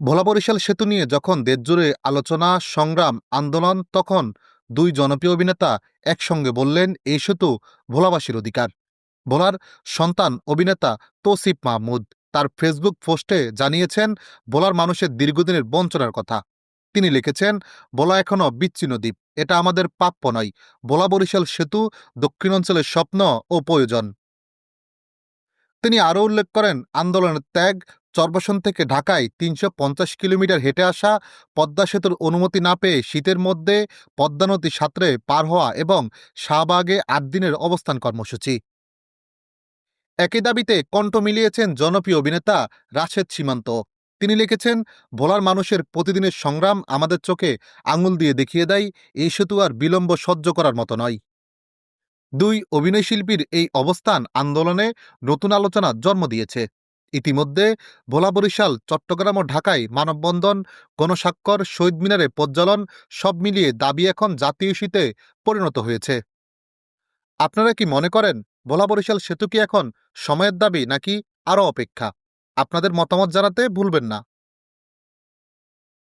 ভোলা বরিশাল সেতু নিয়ে যখন দেশজুড়ে আলোচনা, সংগ্রাম, আন্দোলন, তখন দুই জনপ্রিয় অভিনেতা একসঙ্গে বললেন, এই সেতু ভোলাবাসীর অধিকার। ভোলার সন্তান অভিনেতা তোসিফ মাহমুদ তার ফেসবুক পোস্টে জানিয়েছেন, ভোলার মানুষের দীর্ঘদিনের বঞ্চনার কথা। তিনি লিখেছেন, ভোলা এখনও বিচ্ছিন্ন দ্বীপ। এটা আমাদের প্রাপ্য নয়। ভোলা বরিশাল সেতু দক্ষিণাঞ্চলের স্বপ্ন ও প্রয়োজন। তিনি আরও উল্লেখ করেন, আন্দোলনের ত্যাগ চরবসন থেকে ঢাকায় তিনশো পঞ্চাশ কিলোমিটার হেঁটে আসা পদ্মা সেতুর অনুমতি না পেয়ে শীতের মধ্যে পদ্মা নদী সাঁতরে পার হওয়া এবং শাহবাগে আট দিনের অবস্থান কর্মসূচি। একই দাবিতে কণ্ঠ মিলিয়েছেন জনপ্রিয় অভিনেতা রাশেদ সীমান্ত। তিনি লিখেছেন, ভোলার মানুষের প্রতিদিনের সংগ্রাম আমাদের চোখে আঙুল দিয়ে দেখিয়ে দেয়, এই সেতু আর বিলম্ব সহ্য করার মতো নয়। দুই অভিনয়শিল্পীর এই অবস্থান আন্দোলনে নতুন আলোচনা জন্ম দিয়েছে। ইতিমধ্যে ভোলা বরিশাল, চট্টগ্রাম ও ঢাকায় মানববন্ধন, গণস্বাক্ষর, শহীদ মিনারে প্রজ্বলন সব মিলিয়ে দাবি এখন জাতীয় শীতে পরিণত হয়েছে। আপনারা কি মনে করেন ভোলা বরিশাল সেতু কি এখন সময়ের দাবি নাকি আরও অপেক্ষা? আপনাদের মতামত জানাতে ভুলবেন না।